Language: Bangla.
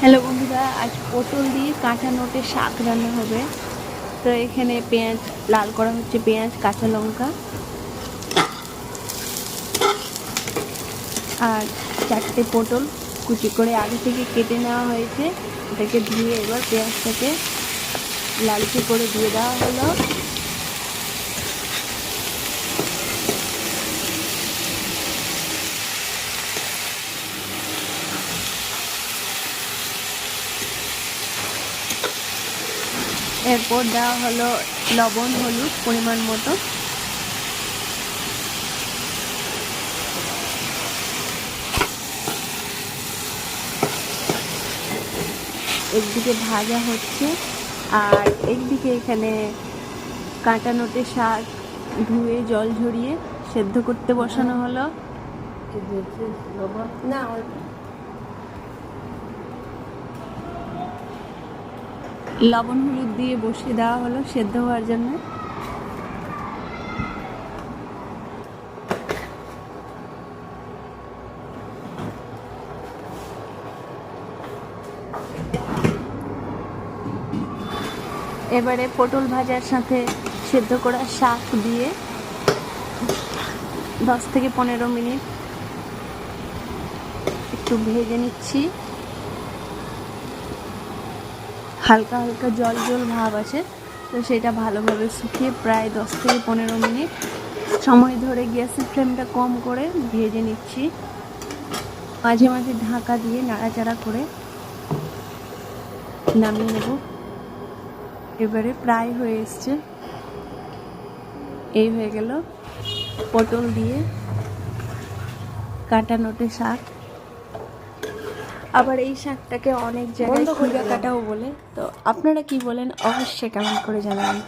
হ্যালো বন্ধুরা, আজ পটল দিয়ে কাঁচা নোটের শাক রান্না হবে। তো এখানে পেঁয়াজ, লাল করা হচ্ছে পেঁয়াজ, কাঁচা লঙ্কা। আর চারটে পটল কুচি করে আগে থেকে কেটে নেওয়া হয়েছে। এটাকে ধুয়ে এবার পেঁয়াজটাকে লালচে করে দিয়ে দেওয়া হলো। এরপর দেওয়া হলো লবণ, হলুদ পরিমাণ মতো। একদিকে ভাজা হচ্ছে, আর একদিকে এখানে কাঁটা নোটে শাক ধুয়ে, জল ঝরিয়ে সেদ্ধ করতে বসানো হলো। না লবণ, হলুদ দিয়ে বসিয়ে দেওয়া হলো সেদ্ধ হওয়ার জন্য। এবারে পটল ভাজার সাথে সেদ্ধ করা শাক দিয়ে দশ থেকে পনেরো মিনিট একটু ভেজে নিচ্ছি। হালকা হালকা জল জল ভাব আছে, তো সেটা ভালোভাবে শুকিয়ে প্রায় দশ থেকে পনেরো মিনিট সময় ধরে গ্যাসের ফ্লেমটা কম করে ভেজে নিচ্ছি। মাঝে মাঝে ঢাকা দিয়ে নাড়াচাড়া করে নামিয়ে নেব। এবারে প্রায় হয়ে এসছে। এই হয়ে গেল পটল দিয়ে কাটা নোটে শাক। আবার এই শাকটাকে অনেক জায়গায় খুঁড়া কাটাও বলে। তো আপনারা কি বলেন অবশ্যই কেমন করে জানাবেন।